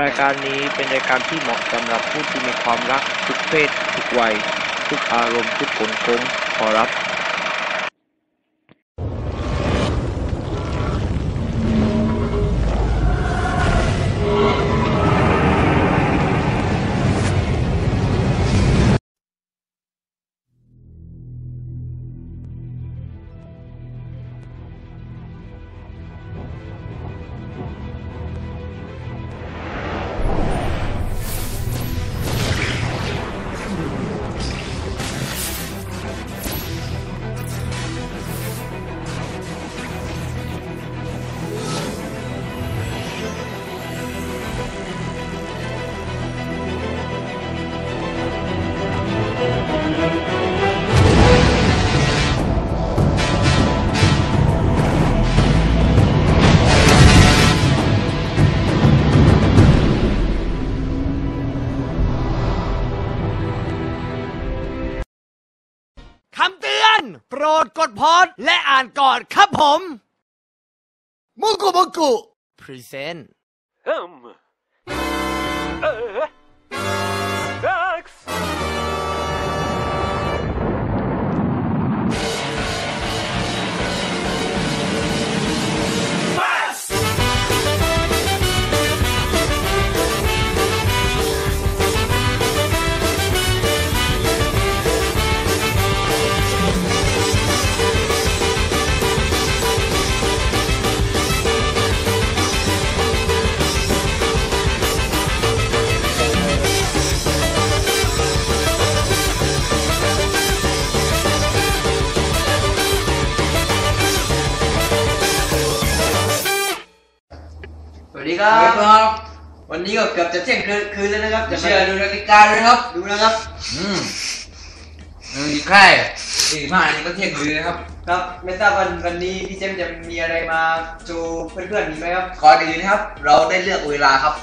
รายการนี้เป็นรายการที่เหมาะสำหรับผู้ที่มีความรักทุกเพศ ทุกวัย ทุกอารมณ์ทุกผลโค้งขอรับ โปรดกดพอดและอ่านก่อนครับผมมุกุมุกุพรีเซน ครับครับ วันนี้ก็เกือบจะเที่ยงคืนคืนแล้วนะครับจะจะเชื่อดูนาฬิกาด้วยนะครับ ดูนะครับ อืมหนึ่งอีกใกล้อีกห้านาทีก็เที่ยงคืนนะครับ ครับไม่ทราบวันวันนี้พี่เจมส์จะมีอะไรมาโชว์เพื่อนๆมีไหมครับก่อนอื่นนะครับ เราได้เลือกเวลาครับ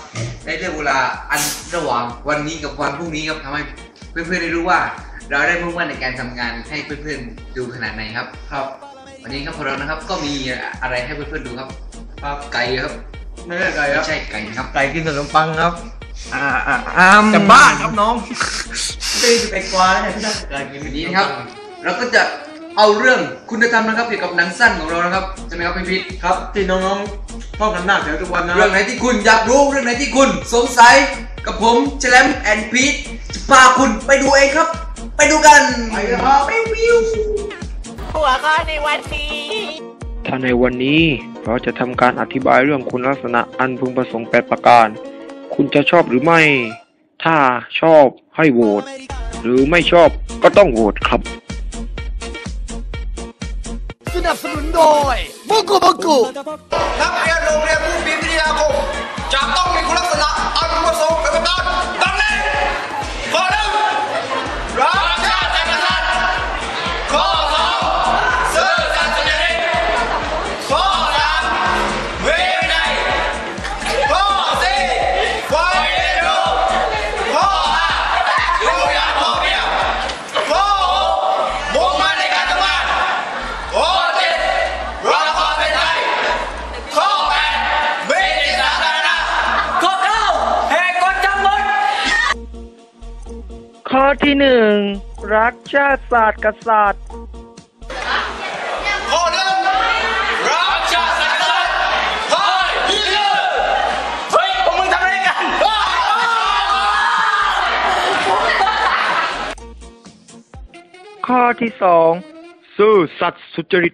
ได้เลือกเวลาอันระหว่างวันนี้กับวันพรุ่งนี้ครับทำให้เพื่อนๆได้รู้ว่า เราได้มุ่งมั่นในการทำงานให้เพื่อนๆดูขนาดไหนครับ ครับ วันนี้ครับพวกเรานะครับก็มีอะไรให้เพื่อนๆดูครับ ครับไก่ครับ ไม่ใช่ไก่ครับ ไม่ใช่ไก่นะครับ ไก่กินขนมปังครับ อ่าอ่าอ่าจะบ้านครับน้องไม่ได้ไปกวาแล้วเนี่ยพี่ไก่กินวันนี้นะครับ เราก็จะเอาเรื่องคุณธรรมนะครับเกี่ยวกับหนังสั้นของเรานะครับใช่ไหมครับพี่พิษครับที่น้องๆท่องกันหน้าแถวทุกวันนะคเรื่รัอบงไหนที่คุณอยากรู้เรื่องไหนที่คุณสงสัยกับผมแชลมแอนพีทจะพาคุณไปดูเองครับ ไปดูกันไปเลยครับไปวิวหัวข้อในวันนี้ ถ้าในวันนี้เราจะทำการอธิบายเรื่องคุณลักษณะอันพึงประสงค์แปดประการ คุณจะชอบหรือไม่ ถ้าชอบให้โหวต หรือไม่ชอบก็ต้องโหวตครับ สนับสนุนโดยมุกุมุกุนักเรียนโรงเรียนผู้พิมพ์วิทยาคมจะต้องมีคุณลักษณะ ที่หนึ่งรักชาติศาสตร์กษัตริย์ข้อหนึ่งรักชาติศาสตร์เฮ้ยพี่เลิศเฮ้ยพวกมึงทำอะไรกันข้อที่สองซื่อสัตย์สุจริต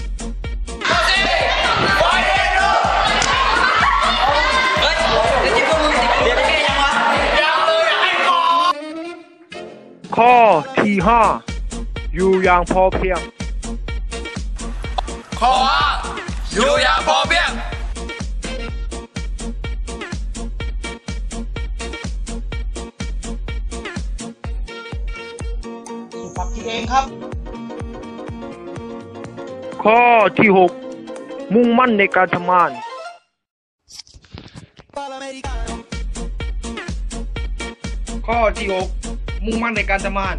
ข้อที่ห้าอยู่อย่างพอเพียง ข้อห้าอยู่อย่างพอเพียงฝักคิดเองครับ ข้อที่หกมุ่งมั่นในการทำงาน ข้อที่หก มุ่งมั่นในการทำงาน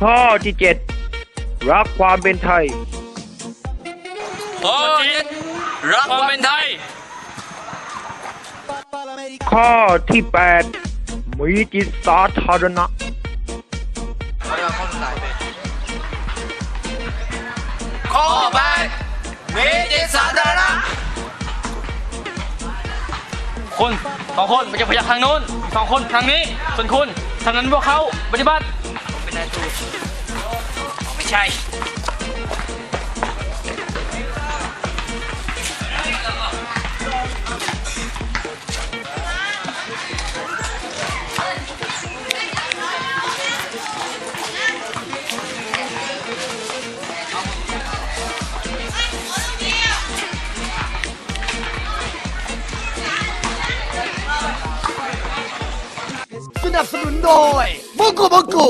ข้อที่เจ็ดรักความเป็นไทยข้อเจ็ด รักความเป็นไทย ข้อที่แปดมีจิตสาธารณะ ข้อแปดมีจิตสาธารณะคุณสองคนไปจะพยักทางนู้นอีกสองคนทางนี้ ส่วนคุณทางนั้นพวกเขาปฏิบัติเป็นนายตูไม่ใช่ นับสนุนโดยมุกุมุกุ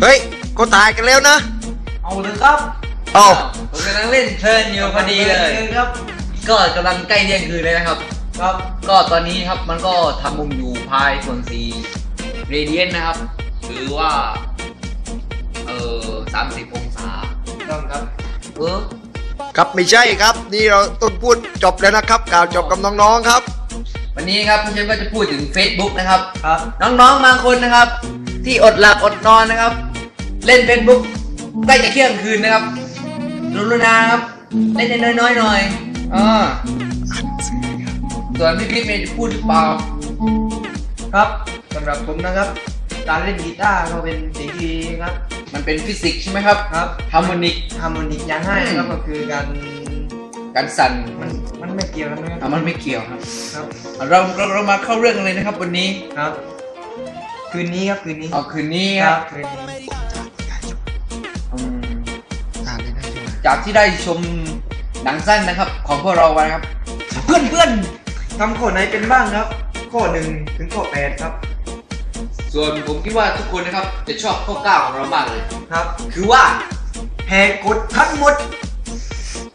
เฮ้ย ก็ตายกันแล้วนะ เอาเลยครับเอา ผมกำลังเล่นเพลินอยู่พอดีเลย ครับ ก็กำลังใกล้เที่ยงคืนเลยนะครับ ครับ ก็ตอนนี้ครับมันก็ทำมุมอยู่พายส่วนสีเรเดียนนะครับ หรือว่า เออสามสิบองศาต้องครับ เออ ครับไม่ใช่ครับ นี่เราต้นพูดจบแล้วนะครับกล่าวจบกับน้องๆครับ วันนี้ครับพี่เชฟก็จะพูดถึง Facebook นะครับ ครับ น้องๆบางคนนะครับ ที่อดหลับอดนอนนะครับ เล่น Facebook ใกล้จะเที่ยงคืนนะครับรุนนาครับเล่นน้อยๆหน่อยอ่าส่วนพี่คลิปเมย์จะพูดหรือเปล่าครับสำหรับผมนะครับ การเล่นกีตาร์ก็เป็นสิ่งที่ดีครับ มันเป็นฟิสิกส์ใช่ไหมครับครับฮาร์โมนิกฮาร์โมนิกอย่างให้นะครับก็คือการการสั่นมันมันไม่เกี่ยวกันนะครับอะมันไม่เกี่ยวครับครับเราเราเรามาเข้าเรื่องกันเลยนะครับวันนี้ครับ คืนนี้ครับคืนนี้เอาคืนนี้คครัรับบคืนนี้อืมจากที่ได้ชมหนังสั้นนะครับ ของพวกเราไว้ครับ เพื่อนเพื่อนๆทำข้อไหนเป็นบ้างครับ ข้อหนึ่งถึงข้อแปดครับ ส่วนผมคิดว่าทุกคนนะครับจะชอบข้อเก้าของเรามากเลย ครับ คือว่าแหกกฎทั้งหมด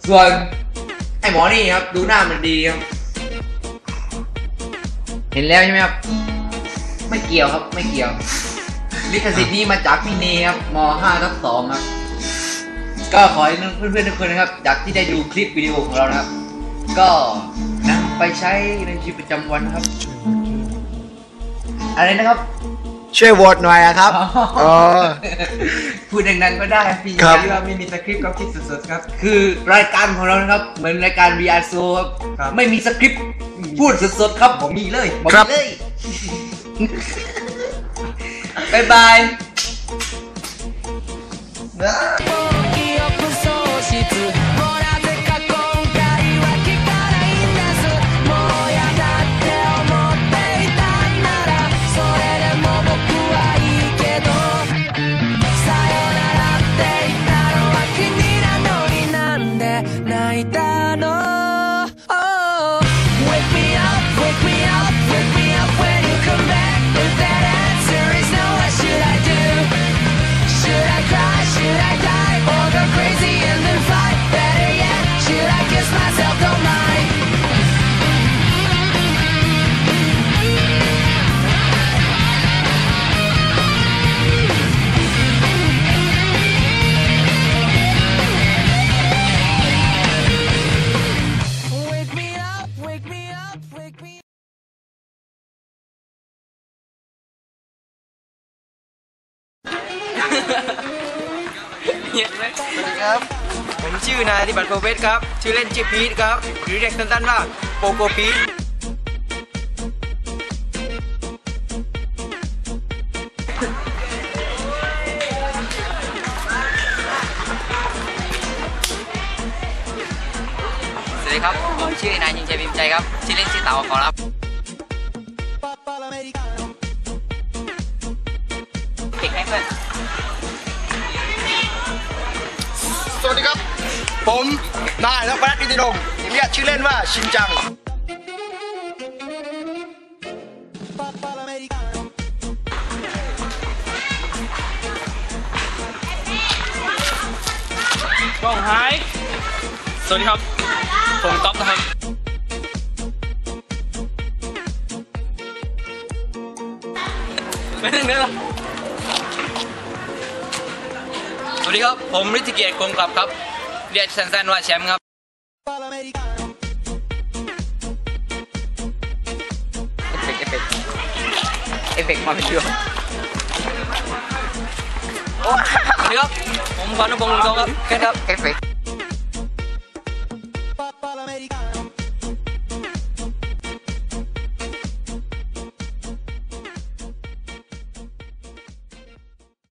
ส่วนไอ้หมอนี่ครับ ดูหน้ามันดีครับ เห็นแล้วใช่ไหมครับ ไม่เกี่ยวครับไม่เกี่ยว ลิขสิทธิ์นี้มาจากพี่เนครับม5ทับ2ครับ ก็ขอให้เพื่อนๆทุกคนนะครับจากที่ได้ดูคลิปวิดีโอของเรานะครับ ก็นำไปใช้ในชีวิตประจำวันนะครับ อะไรนะครับ ช่วยโหวตหน่อยอะครับเออพูดดังๆก็ได้พี่ครับ ที่ว่าไม่มีสคริปต์ก็คิดสดๆครับ คือรายการของเรานะครับ เหมือนรายการ VR Show ครับครับไม่มีสคริปต์พูดสดๆครับผมมีเลยบอกครับ เลยบายบาย เนี่ยเลยสวัสดีครับ ผมชื่อนายธิบัตรโกเวสครับ ชื่อเล่นชื่อพีทครับ หรือเรียกสั้นๆว่าโปโกพีทสวัสดีครับ ผมชื่อนายยิงชัยพิมใจครับ ชื่อเล่นชื่อเต๋าขอรับ ผมนายนพรัตน์อินทิดงเรียกชื่อเล่นว่าชินจัง กล้องหาย สวัสดีครับ ผมก๊อฟนะครับ ไม่ถึงเด้อสวัสดีครับ ผมฤทธิเกียรติคงกลับครับ เรียกสั้นๆว่าแชมป์ครับเอฟ